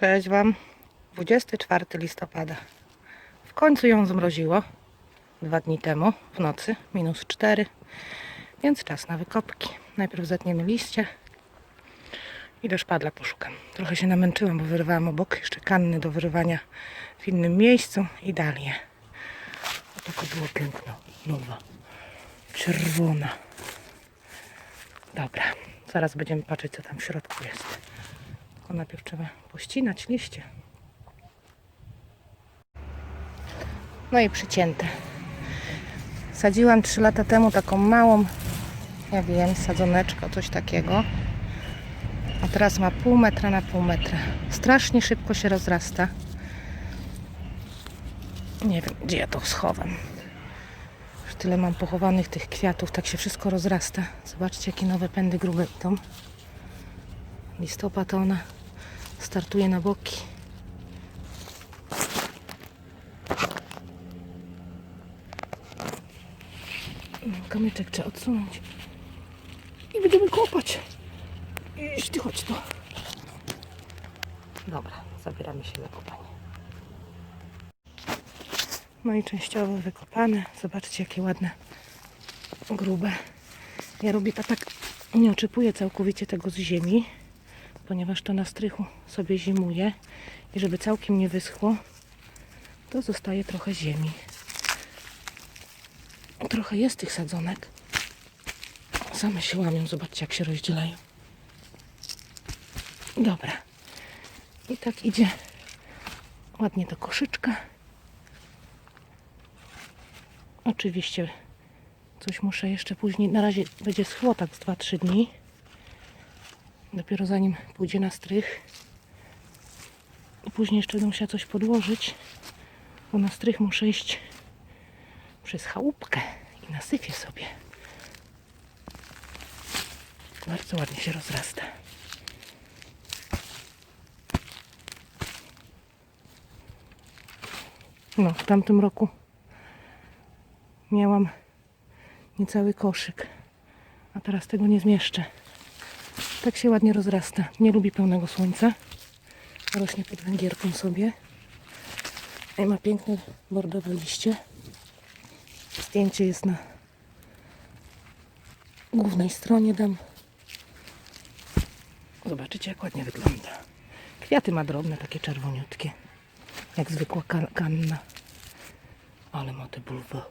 Cześć Wam. 24 listopada. W końcu ją zmroziło. Dwa dni temu, w nocy, minus 4. Więc czas na wykopki. Najpierw zetniemy liście i do szpadla poszukam. Trochę się namęczyłam, bo wyrywałam obok jeszcze kanny do wyrywania w innym miejscu i dalię. O, taka było piękna, nowa, czerwona. Dobra, zaraz będziemy patrzeć, co tam w środku jest. Tylko najpierw trzeba pościnać liście. No i przycięte. Sadziłam 3 lata temu taką małą, ja wiem, sadzoneczkę, coś takiego. A teraz ma pół metra na pół metra. Strasznie szybko się rozrasta. Nie wiem, gdzie ja to schowam. Już tyle mam pochowanych tych kwiatów, tak się wszystko rozrasta. Zobaczcie, jakie nowe pędy grube idą. Listopad ona startuje na boki. Kamyczek trzeba odsunąć. I będziemy kopać. Iść, ty chodź tu. Dobra, zabieramy się na kopanie. No i częściowo wykopane. Zobaczcie, jakie ładne, grube. Ja robię to tak, nie oczypuję całkowicie tego z ziemi, ponieważ to na strychu sobie zimuje i żeby całkiem nie wyschło, to zostaje trochę ziemi. Trochę jest tych sadzonek. Same się łamią, zobaczcie jak się rozdzielają. Dobra. I tak idzie ładnie do koszyczka. Oczywiście coś muszę jeszcze później, na razie będzie schło tak z 2-3 dni. Dopiero zanim pójdzie na strych. Później jeszcze będę musiała coś podłożyć, bo na strych muszę iść przez chałupkę i nasypię sobie. Bardzo ładnie się rozrasta. No, w tamtym roku miałam niecały koszyk, a teraz tego nie zmieszczę. Tak się ładnie rozrasta. Nie lubi pełnego słońca. Rośnie pod węgierką sobie. I ma piękne bordowe liście. Zdjęcie jest na głównej stronie dam. Zobaczycie jak ładnie wygląda. Kwiaty ma drobne, takie czerwoniutkie. Jak zwykła kan- kanna. Ale ma te bulwy.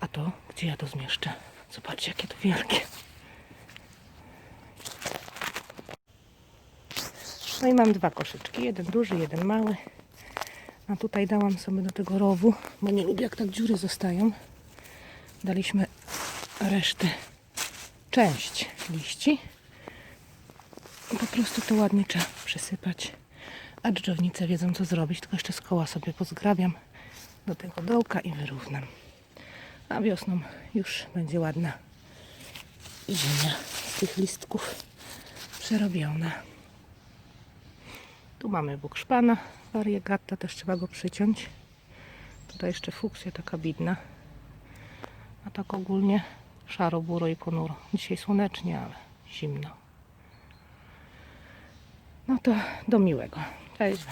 A to, gdzie ja to zmieszczę? Zobaczcie jakie to wielkie. No i mam dwa koszyczki. Jeden duży, jeden mały. A tutaj dałam sobie do tego rowu, bo nie lubię jak tak dziury zostają. Daliśmy resztę, część liści. Po prostu to ładnie trzeba przysypać. A dżdżownice wiedzą co zrobić, tylko jeszcze z koła sobie pozgrabiam do tego dołka i wyrównam. A wiosną już będzie ładna ziemia z tych listków przerobiona. Tu mamy bukszpana variegata, też trzeba go przyciąć. Tutaj jeszcze fuksja taka bidna. A tak ogólnie szaro, buro i ponuro. Dzisiaj słonecznie, ale zimno. No to do miłego. Cześć.